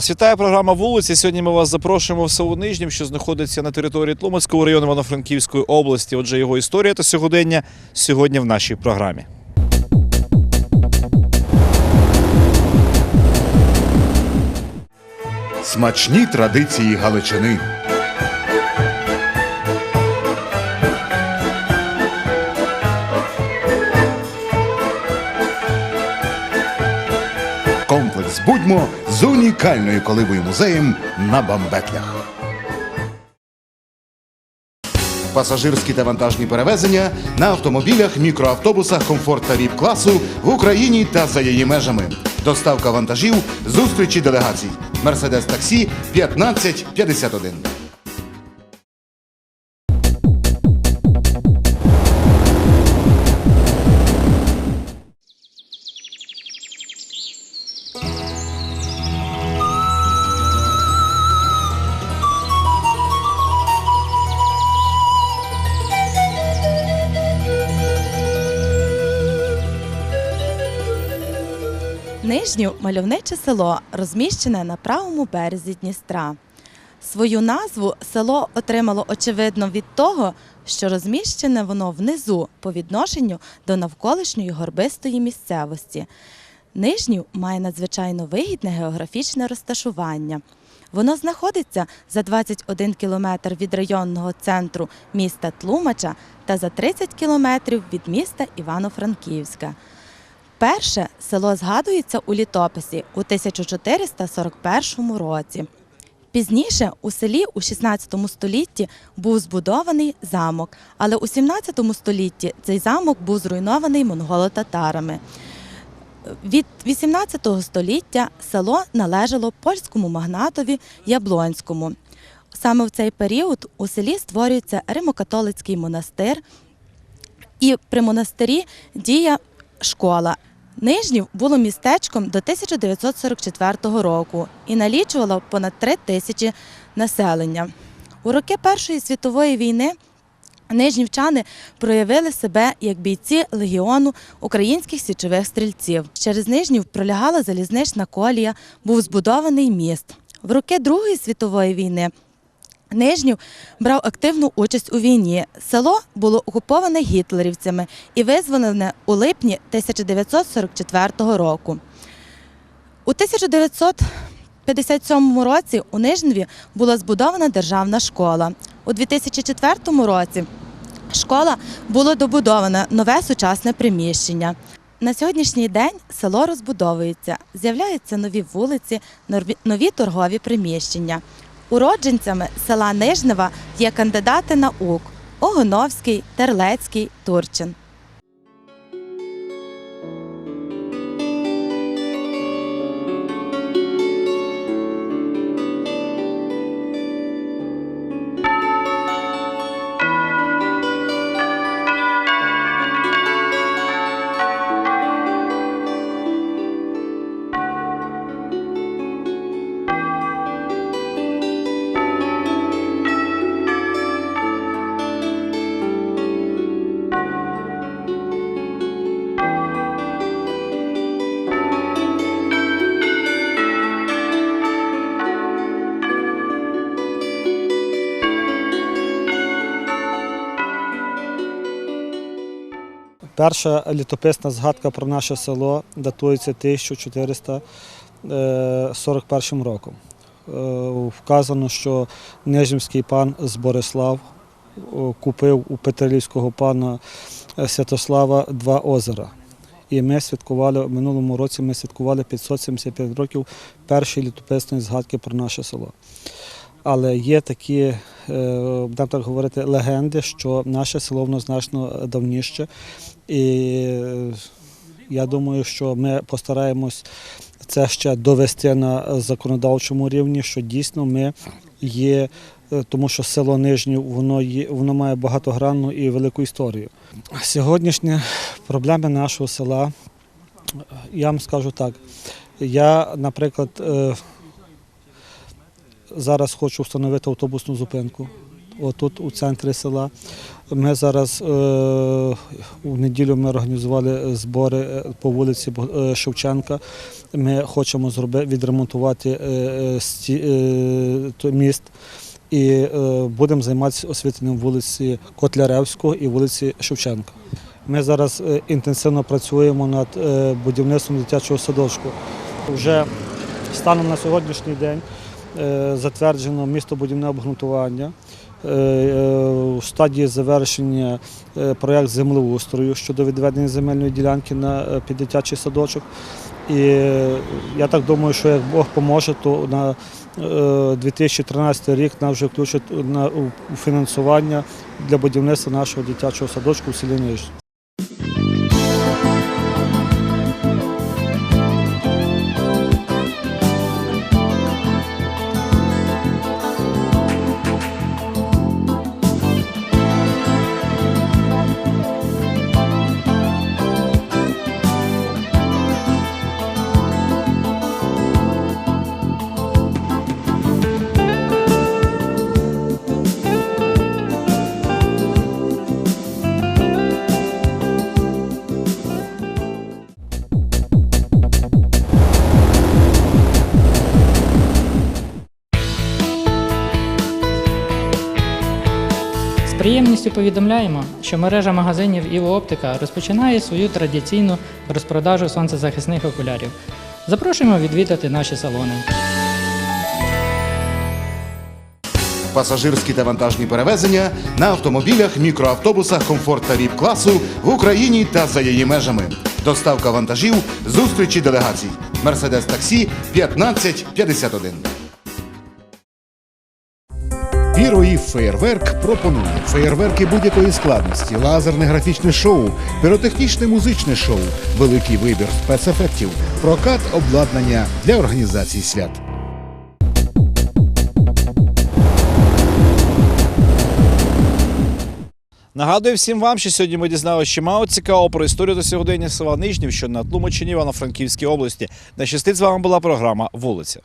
Вас вітає програма вулиці. Сьогодні ми вас запрошуємо в село Нижнім, що знаходиться на території Тлумацького району Івано-Франківської області. Отже, його історія та сьогодення сьогодні в нашій програмі. Смачні традиції Галичини. З унікальною коливою музеєм на Бамбетлях. Пасажирські та вантажні перевезення на автомобілях, мікроавтобусах комфорт та віп класу в Україні та за її межами. Доставка вантажів, зустрічі делегацій. Мерседес таксі 1551. Нижню мальовниче село розміщене на правому березі Дністра. Свою назву село отримало очевидно від того, що розміщене воно внизу по відношенню до навколишньої горбистої місцевості. Нижню має надзвичайно вигідне географічне розташування. Воно знаходиться за 21 кілометр від районного центру міста Тлумача та за 30 кілометрів від міста Івано-Франківська. Перше село згадується у літописі у 1441 році. Пізніше у селі у 16 столітті був збудований замок, але у 17 столітті цей замок був зруйнований монголо-татарами. Від 18 століття село належало польському магнатові Яблонському. Саме в цей період у селі створюється римокатолицький монастир, і при монастирі діє школа. Нижнів було містечком до 1944 року і налічувало понад 3 тисячі населення. У роки Першої світової війни нижнівчани проявили себе як бійці легіону українських січових стрільців. Через Нижнів пролягала залізнична колія, був збудований міст. В роки Другої світової війни Нижнів брав активну участь у війні. Село було окуповане гітлерівцями і визволене у липні 1944 року. У 1957 році у Нижневі була збудована державна школа. У 2004 році школа було добудовано нове сучасне приміщення. На сьогоднішній день село розбудовується, з'являються нові вулиці, нові торгові приміщення. Уродженцями села Нижнева є кандидати наук Огоновський, Терлецький, Турчин. Перша літописна згадка про наше село датується 1441 роком. Е, Вказано, що Нижнівський пан Зборислав о, купив у Петрилівського пана е, Святослава два озера. І ми святкували в минулому році ми святкували 575 років першої літописної згадки про наше село. Але є такі, е, будемо так говорити, легенди, що наше село воно значно давніше. І е, я думаю, що ми постараємось це ще довести на законодавчому рівні, що дійсно ми є, е, тому що село Нижнє воно є, воно має багатогранну і велику історію. Сьогоднішні проблеми нашого села, я вам скажу так. Я, наприклад, зараз хочу встановити автобусну зупинку. отут у центрі села. Ми зараз е, у неділю ми організували збори е, по вулиці е, Шевченка. Ми хочемо зробити відремонтувати міст і будемо займатися освітленням вулиці Котляревського і вулиці Шевченка. Ми зараз інтенсивно працюємо над будівництвом дитячого садочку. Вже станом на сьогоднішній день затверджено містобудівне обґрунтування. Е, е, У стадії завершення е, проєкт землеустрою щодо відведення земельної ділянки на е, під дитячий садочок. І е, я так думаю, що як Бог поможе, то на е, 2013 рік нас вже включать на у- у фінансування для будівництва нашого дитячого садочку в селі Нижній. Приємністю повідомляємо, що мережа магазинів Іво Оптика розпочинає свою традиційну розпродажу сонцезахисних окулярів. Запрошуємо відвідати наші салони. Пасажирські та вантажні перевезення на автомобілях, мікроавтобусах комфорт та віп класу в Україні та за її межами. Доставка вантажів, зустрічі делегацій. Мерседес таксі 1551. Піроїв Феєрверк пропонує феєрверки будь-якої складності, лазерне графічне шоу, піротехнічне музичне шоу, великий вибір спецефектів, прокат обладнання для організації свят. Нагадую всім вам, що сьогодні ми дізналися чимало цікавого про історію та сьогодення села Нижнів, що на Тлумачині Івано-Франківській області. На щастить з вами була програма Вулиця.